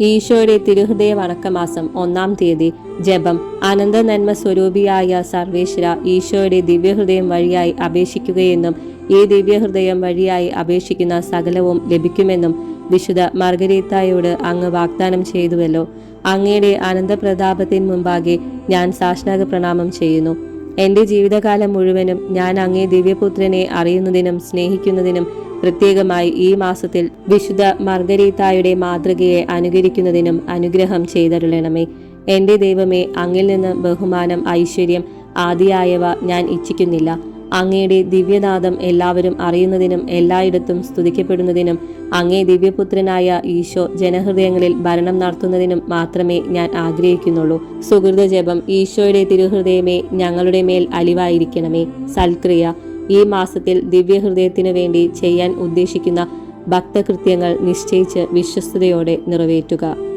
ഈശോയുടെ തിരുഹൃദയ വണക്കമാസം ഒന്നാം തീയതി ജപം. അനന്ത നന്മ സ്വരൂപിയായ സർവേശ്വര ഈശോയുടെ ദിവ്യഹൃദയം വഴിയായി അപേക്ഷിക്കുകയെന്നും ഈ ദിവ്യഹൃദയം വഴിയായി അപേക്ഷിക്കുന്ന സകലവും ലഭിക്കുമെന്നും വിശുദ്ധ മർഗരീത്തായോട് അങ്ങ് വാഗ്ദാനം ചെയ്തുവല്ലോ. അങ്ങയുടെ അനന്തപ്രതാപത്തിന് മുമ്പാകെ ഞാൻ സാഷ്ടാഗ പ്രണാമം ചെയ്യുന്നു. എന്റെ ജീവിതകാലം മുഴുവനും ഞാൻ അങ്ങേ ദിവ്യപുത്രനെ അറിയുന്നതിനും സ്നേഹിക്കുന്നതിനും പ്രത്യേകമായി ഈ മാസത്തിൽ വിശുദ്ധ മർഗരീത്തായുടെ മാതൃകയെ അനുകരിക്കുന്നതിനും അനുഗ്രഹം ചെയ്തരുളണമേ. എന്റെ ദൈവമേ അങ്ങിൽ നിന്ന് ബഹുമാനം ഐശ്വര്യം ആദിയായവ ഞാൻ ഇച്ഛിക്കുന്നില്ല. അങ്ങയുടെ ദിവ്യനാദം എല്ലാവരും അറിയുന്നതിനും എല്ലായിടത്തും സ്തുതിക്കപ്പെടുന്നതിനും അങ്ങേ ദിവ്യപുത്രനായ ഈശോ ജനഹൃദയങ്ങളിൽ ഭരണം നടത്തുന്നതിനും മാത്രമേ ഞാൻ ആഗ്രഹിക്കുന്നുള്ളൂ. സുഹൃത ജപം ഈശോയുടെ തിരുഹൃദയമേ ഞങ്ങളുടെ മേൽ അലിവായിരിക്കണമേ. സൽക്രിയ ഈ മാസത്തിൽ ദിവ്യഹൃദയത്തിനു വേണ്ടി ചെയ്യാൻ ഉദ്ദേശിക്കുന്ന ഭക്തകൃത്യങ്ങൾ നിശ്ചയിച്ച് വിശ്വസ്തയോടെ നിറവേറ്റുക.